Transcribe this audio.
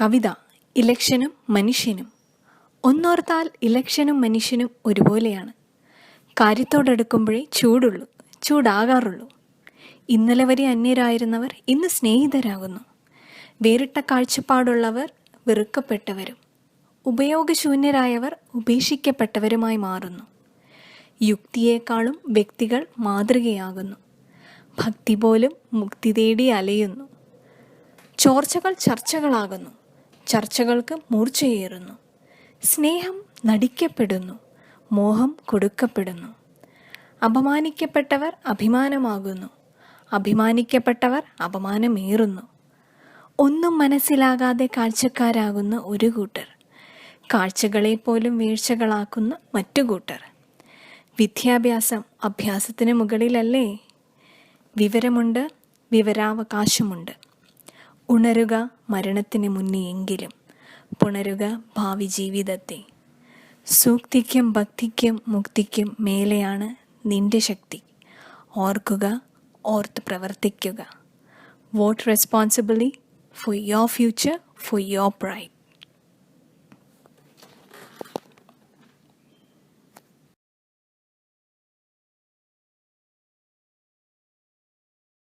കവിത ഇലക്ഷനും മനുഷ്യനും. ഒന്നോർത്താൽ ഇലക്ഷനും മനുഷ്യനും ഒരുപോലെയാണ്. കാര്യത്തോടെടുക്കുമ്പോഴേ ചൂടുള്ളൂ ചൂടാകാറുള്ളൂ. ഇന്നലെ വരെ അന്യരായിരുന്നവർ ഇന്ന് സ്നേഹിതരാകുന്നു. വേറിട്ട കാഴ്ചപ്പാടുള്ളവർ വെറുക്കപ്പെട്ടവരും. ഉപയോഗശൂന്യരായവർ ഉപേക്ഷിക്കപ്പെട്ടവരുമായി മാറുന്നു. യുക്തിയേക്കാളും വ്യക്തികൾ മാതൃകയാകുന്നു. ഭക്തി പോലും മുക്തി തേടി അലയുന്നു. ചോർച്ചകൾ ചർച്ചകളാകുന്നു. ചർച്ചകൾക്ക് മൂർച്ചയേറുന്നു. സ്നേഹം നടിക്കപ്പെടുന്നു. മോഹം കൊടുക്കപ്പെടുന്നു. അപമാനിക്കപ്പെട്ടവർ അഭിമാനമാകുന്നു. അഭിമാനിക്കപ്പെട്ടവർ അപമാനമേറുന്നു. ഒന്നും മനസ്സിലാകാതെ കാഴ്ചക്കാരാകുന്ന ഒരു കൂട്ടർ. കാഴ്ചകളെ പോലും വീഴ്ചകളാക്കുന്ന മറ്റു കൂട്ടർ. വിദ്യാഭ്യാസം അഭ്യാസത്തിന് മുകളിലല്ലേ? വിവരമുണ്ട് വിവരാവകാശമുണ്ട്. ഉണരുക മരണത്തിന് മുന്നേ എങ്കിലും. പുണരുക ഭാവി ജീവിതത്തെ. സൂക്തിക്കും ഭക്തിക്കും മുക്തിക്കും മേലെയാണ് നിന്റെ ശക്തി. ഓർക്കുക ഓർത്ത് പ്രവർത്തിക്കുക. Vote responsibly for your future for your pride.